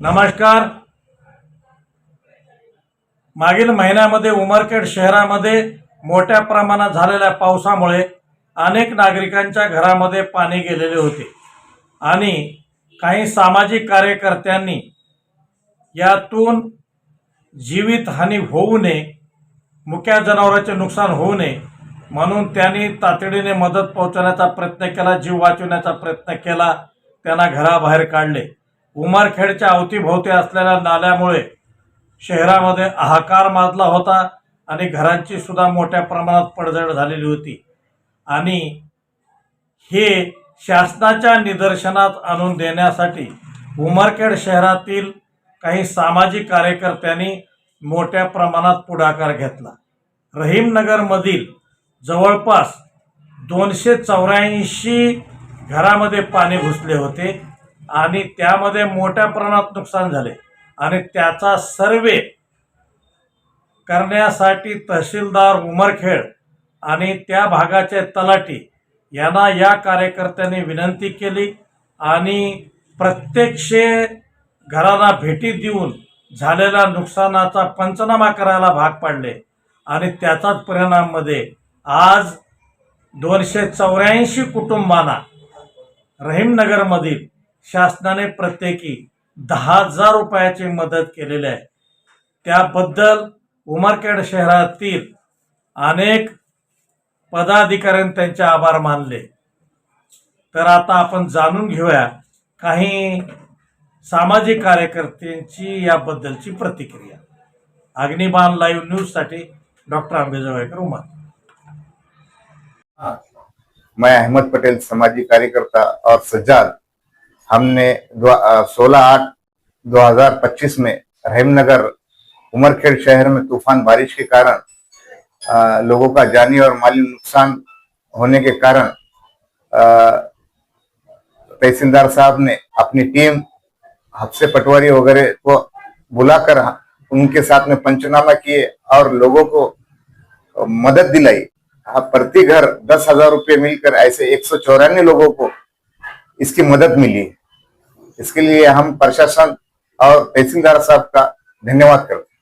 नमस्कार. मागील महिन्यामध्ये उमरखेड शहरामध्ये मोठ्या प्रमाणात झालेल्या पावसामुळे अनेक नागरिकांच्या घरामध्ये पाणी गेलेले होते. आणि काही सामाजिक कार्यकर्त्यांनी यातून जीवितहानी होऊ नये मुक्या जनावरांचे नुकसान होऊ नये म्हणून त्यांनी तातडीने मदत पोहोचवण्याचा प्रयत्न केला जीव वाचवण्याचा प्रयत्न केला त्यांना घराबाहेर काढले. उमरखेडच्या अवतीभोवती असलेल्या नाल्यामुळे शहरामध्ये हाहाकार माजला होता आणि घरांची सुद्धा मोठ्या प्रमाणात पडझड झालेली होती. आणि हे शासनाच्या निदर्शनात आणून देण्यासाठी उमरखेड शहरातील काही सामाजिक कार्यकर्त्यांनी मोठ्या प्रमाणात पुढाकार घेतला. रहीमनगरमधील जवळपास दोनशे चौऱ्याऐंशी घरामध्ये पाणी घुसले होते. आणि त्यामध्ये मोठ्या प्रमाणात नुकसान झाले. आणि त्याचा सर्वे करण्यासाठी तहसीलदार उमरखेड आणि त्या भागाचे तलाठी यांना या कार्यकर्त्यांनी विनंती केली आणि प्रत्यक्ष घरांना भेटी देऊन झालेल्या नुकसानाचा पंचनामा करायला भाग पाडले. आणि त्याचाच परिणाममध्ये आज दोनशे चौऱ्याऐंशी कुटुंबांना रहीमनगरमधील शासनाने प्रत्येकी दहा हजार रुपयाची मदत केलेली आहे. त्याबद्दल उमरखेड शहरातील अनेक पदाधिकाऱ्यांनी त्यांचे आभार मानले. तर आता आपण जाणून घेऊया काही सामाजिक कार्यकर्त्यांची याबद्दलची प्रतिक्रिया. अग्निबाण लाईव्ह न्यूजसाठी डॉक्टर आंबेजवळकर उमर. मैं अहमद पटेल सामाजिक कार्यकर्ता और सज्जाद। हमने सोलह आठ 2025 में रहीमनगर उमरखेड़ शहर में तूफ़ान बारिश के कारण अ, लोगों का जानी और माली नुकसान होने के कारण तहसीलदार साहब ने अपनी टीम हफ्से पटवारी वगैरह को बुलाकर उनके साथ में पंचनामा किए और लोगों को मदद दिलाई। हाँ, प्रति घर दस हज़ार रुपये मिलकर ऐसे एक सौ चौरानवे लोगों को इसकी मदद मिली। है इसके लिए हम प्रशासन और तहसीलदार साहब का धन्यवाद करते हैं।